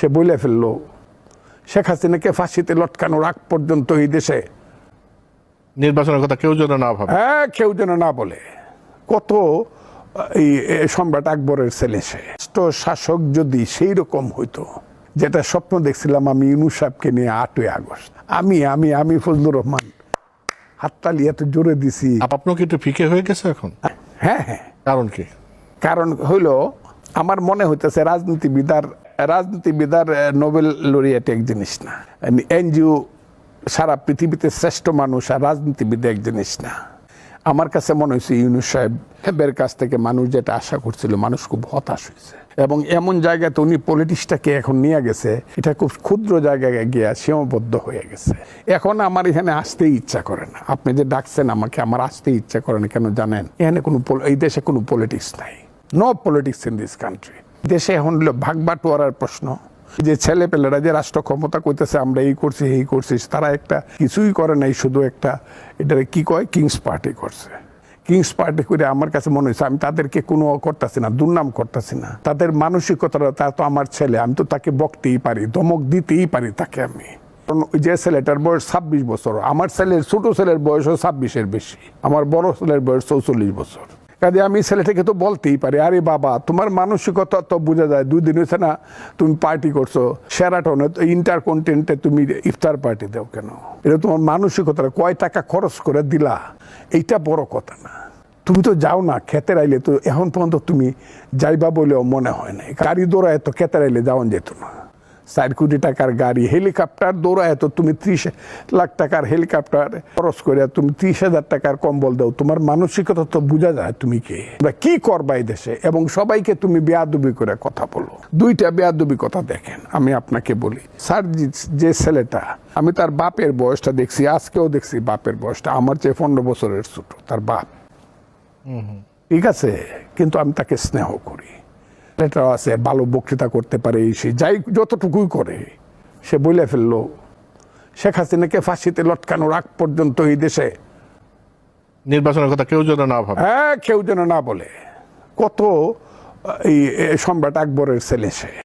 সে বলে ফেলল শেখ হাসিনাকে ফাঁসিতে লটকানোর আগ পর্যন্ত এই দেশে নির্বাচনের কথা কেউ যেন না ভাবে। হ্যাঁ কেউ যেন না বলে। কত এই সম্রাট আকবরের ছেলে সে। শাসক যদি সেই রকম হইতো যেটা স্বপ্ন দেখছিলাম আমি ইউনুস সাহেবকে নিয়ে আটই আগস্ট। আমি আমি আমি ফজলুর রহমান হাততালি এত জোরে দিছি। আপ আপনার কি একটু ফিকে হয়ে গেছে এখন? হ্যাঁ হ্যাঁ। কারণ কি? কারণ হইল আমার মনে হইতেছে রাজনীতিবিদার রাজনীতিবিদার নোবেল লরিয়েট এক জিনিস না। এনজিও সারা পৃথিবীতে শ্রেষ্ঠ মানুষ আর রাজনীতিবিদ এক জিনিস না। আমার কাছে মনে হয়েছে ইউনুস সাহেবের কাছ থেকে মানুষ যেটা আশা করছিল, মানুষ খুব হতাশ হয়েছে। এবং এমন জায়গাতে উনি পলিটিক্সটাকে এখন নিয়ে গেছে, এটা খুব ক্ষুদ্র জায়গায় গিয়ে সীমাবদ্ধ হয়ে গেছে। এখন আমার এখানে আসতেই ইচ্ছা করে না। আপনি যে ডাকছেন আমাকে, আমার আসতেই ইচ্ছা করে না, কেন জানেন? এখানে কোনো এই দেশে কোনো পলিটিক্স নাই। No politics in this country দেশে এখন হলো ভাগবাটোয়ারার প্রশ্ন। যে ছেলে পেলেরা যে রাষ্ট্র ক্ষমতা করতেছে আমরা এই করছি এই করছি, তারা একটা কিছুই করে নাই, শুধু একটা এটারে কি কয়? কিংস পার্টি করছে। কিংস পার্টি করে আমার কাছে মনে হয়েছে আমি তাদেরকে কোনো করতেছি না, দুর্নাম করতেছি না। তাদের মানসিকতাটা, তা তো আমার ছেলে, আমি তো তাকে বকতেই পারি, ধমক দিতেই পারি তাকে আমি। যে ছেলেটার বয়স ছাব্বিশ বছর, আমার ছেলের, ছোট ছেলের বয়সও ছাব্বিশের বেশি, আমার বড় ছেলের বয়স চৌচল্লিশ বছর। কাজে আমি ছেলেটাকে তো বলতেই পারি, আরে বাবা, তোমার মানসিকতা তো বোঝা যায়, দুই দিন হয়েছে না তুমি পার্টি করছ সেরাটনে ইন্টার কন্টিনেন্টে তুমি ইফতার পার্টি দাও কেন? এটা তোমার মানসিকতা কয় টাকা খরচ করে দিলা, এইটা বড় কথা না। তুমি তো যাও না খেতে আইলে তো এখন পর্যন্ত তুমি যাইবা বলেও মনে হয় না গাড়ি দৌড়ায় তো খেতে আইলে যাওয়ান যেত না। চার কোটি টাকার গাড়ি হেলিকপ্টার দৌড়ায় তো তুমি ত্রিশ লাখ টাকার হেলিকপ্টার খরচ করে তুমি ত্রিশ হাজার টাকার কম্বল দাও। তোমার মানসিকতা তো বোঝা যায় তুমি কে? বা কি করবা এই দেশে? এবং সবাইকে তুমি বেয়াদুবি করে কথা বলো। দুইটা বেয়াদুবি কথা দেখেন আমি আপনাকে বলি। স্যার যে- যে ছেলেটা আমি তার বাপের বয়সটা দেখছি আজকেও দেখছি বাপের বয়সটা। আমার চেয়ে পনেরো বছরের ছোট তার বাপ। ঠিক আছে? কিন্তু আমি তাকে স্নেহ করি। এটা আছে ভালো বক্তৃতা করতে পারে এই সে যাই যতটুকুই করে সে বলে ফেলল। শেখ হাসিনাকে ফাঁসিতে লটকানোর আগ পর্যন্ত এই দেশে নির্বাচনের কথা কেউ যেন না ভাবে। হ্যাঁ কেউ যেন না বলে। কত এই সম্রাট আকবরের ছেলে সে।